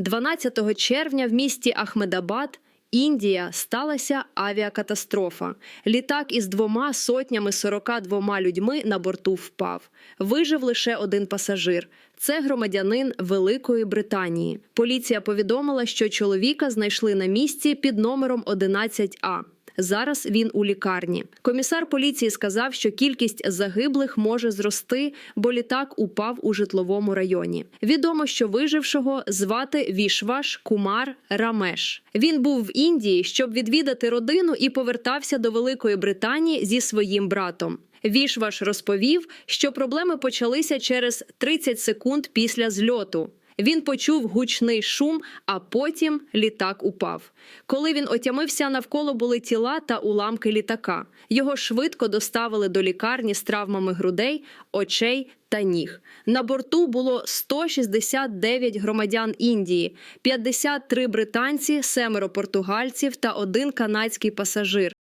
12 червня в місті Ахмедабад, Індія, сталася авіакатастрофа. Літак із двома сотнями 42 людьми на борту впав. Вижив лише один пасажир. Це громадянин Великої Британії. Поліція повідомила, що чоловіка знайшли на місці під номером 11А. Зараз він у лікарні. Комісар поліції сказав, що кількість загиблих може зрости, бо літак упав у житловому районі. Відомо, що вижившого звати Вішваш Кумар Рамеш. Він був в Індії, щоб відвідати родину і повертався до Великої Британії зі своїм братом. Вішваш розповів, що проблеми почалися через 30 секунд після зльоту. Він почув гучний шум, а потім літак упав. Коли він отямився, навколо були тіла та уламки літака. Його швидко доставили до лікарні з травмами грудей, очей та ніг. На борту було 169 громадян Індії, 53 британці, семеро португальців та один канадський пасажир.